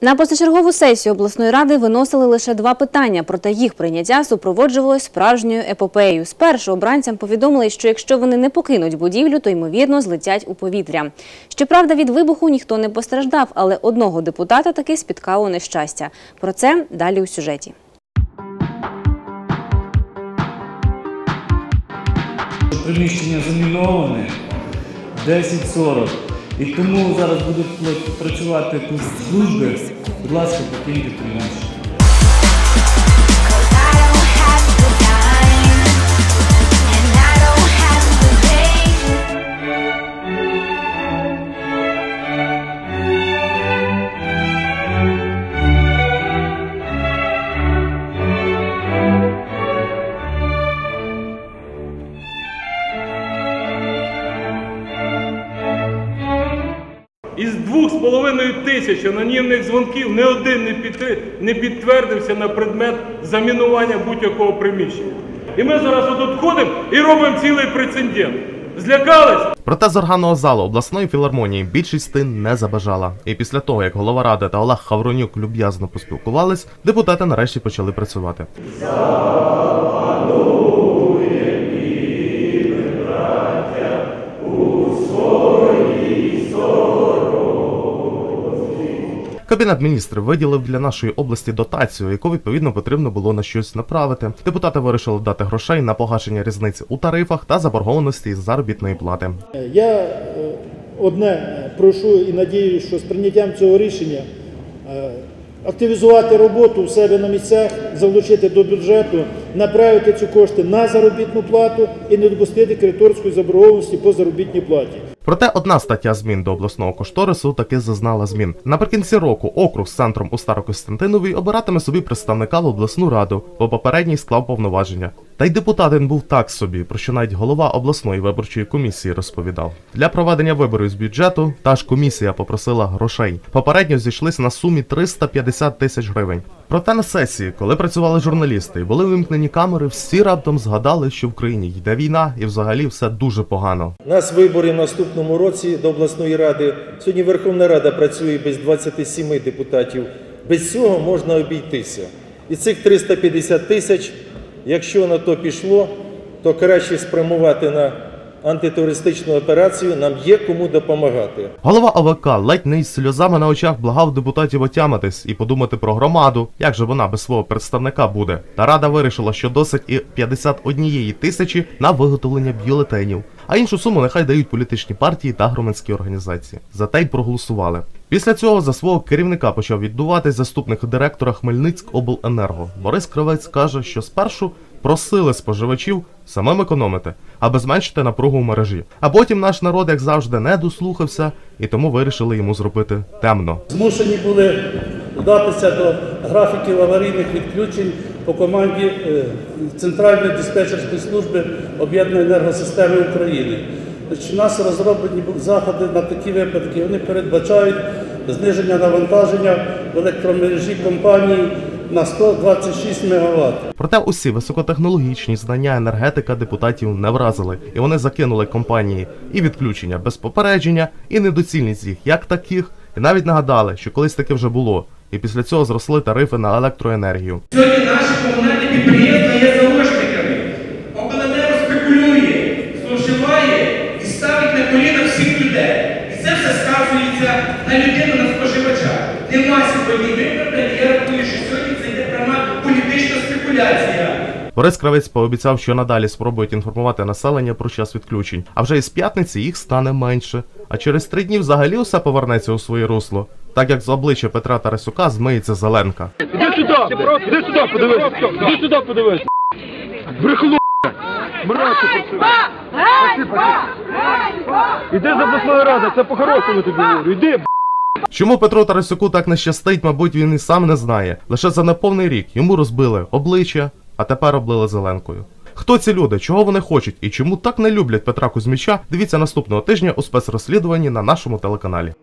На позачергову сесію обласної ради виносили лише два питання, проте їх прийняття супроводжувалось справжньою епопеєю. Спершу обранцям повідомили, що якщо вони не покинуть будівлю, то ймовірно злетять у повітря. Щоправда, від вибуху ніхто не постраждав, але одного депутата таки спіткало нещастя. Про це далі у сюжеті. Приміщення заміноване 10.40. І тому зараз будуть працювати тут служби. Будь ласка, покиньте приміщення. 2,5 тисяч анонімних дзвонків не один не підтвердився на предмет замінування будь-якого приміщення. І ми зараз тут ходимо і робимо цілий прецедент. Злякались? Проте з органного залу обласної філармонії більшість тин не забажала. І після того, як голова ради та Олег Хавронюк люб'язно поспілкувались, депутати нарешті почали працювати. Кабінет міністрів виділив для нашої області дотацію, яку відповідно потрібно було на щось направити. Депутати вирішили дати грошей на погашення різниці у тарифах та заборгованості із заробітної плати. Я е, одне е, прошу і надіюсь, що з прийняттям цього рішення е, активізувати роботу у себе на місцях, залучити до бюджету, направити ці кошти на заробітну плату і не допустити кредиторської заборгованості по заробітній платі. Проте одна стаття змін до обласного кошторису таки зазнала змін. Наприкінці року округ з центром у Старокостянтинові обиратиме собі представника в обласну раду, бо попередній склав повноваження. Та й депутат він був так собі, про що навіть голова обласної виборчої комісії розповідав. Для проведення виборів з бюджету та ж комісія попросила грошей. Попередньо зійшлися на сумі 350 тисяч гривень. Проте на сесії, коли працювали журналісти і були вимкнені камери, всі раптом згадали, що в країні йде війна і взагалі все дуже погано. У нас вибори в наступному році до обласної ради. Сьогодні Верховна Рада працює без 27 депутатів. Без цього можна обійтися. І цих 350 тисяч, якщо на то пішло, то краще спрямувати на антитерористичну операцію. Нам є кому допомагати. Голова ОВК ледь не із сльозами на очах благав депутатів отямитись і подумати про громаду, як же вона без свого представника буде. Та рада вирішила, що досить і 51 тисячі на виготовлення бюлетенів, а іншу суму нехай дають політичні партії та громадські організації. Зате й проголосували. Після цього за свого керівника почав віддуватись заступник директора Хмельницькобленерго. Борис Кривець каже, що спершу просили споживачів самим економити, аби зменшити напругу в мережі. А потім наш народ, як завжди, не дослухався, і тому вирішили йому зробити темно. Змушені були вдатися до графіків аварійних відключень по команді е, Центральної диспетчерської служби об'єднаної енергосистеми України. У нас розроблені заходи на такі випадки. Вони передбачають зниження навантаження в електромережі компанії на 126 МВт. Проте усі високотехнологічні знання енергетика депутатів не вразили, і вони закинули компанії і відключення без попередження, і недоцільність їх як таких, і навіть нагадали, що колись таке вже було. І після цього зросли тарифи на електроенергію. Сьогодні наші комунальні підприємства є заложниками. Обленерго спекулює, зловживає і ставить на коліна всіх людей. І це все сказується на людину, на споживача. Нема сьогодні виправдань, я рахую, що сьогодні це йде пряма політична Борис Кравець пообіцяв, що надалі спробують інформувати населення про час відключень, а вже із п'ятниці їх стане менше. А через три дні взагалі усе повернеться у своє русло, так як з обличчя Петра Тарасюка змиється зеленка. Іди сюди! Іди сюди, подивись! Іди сюди, подивись! Брехло! Іди з обласної ради, це по-хорошому тобі говорю. Іди, Чому Петру Тарасюку так не щастить, мабуть, він і сам не знає. Лише за неповний рік йому розбили обличчя, а тепер облили зеленкою. Хто ці люди, чого вони хочуть і чому так не люблять Петра Кузьміча, дивіться наступного тижня у спецрозслідуванні на нашому телеканалі.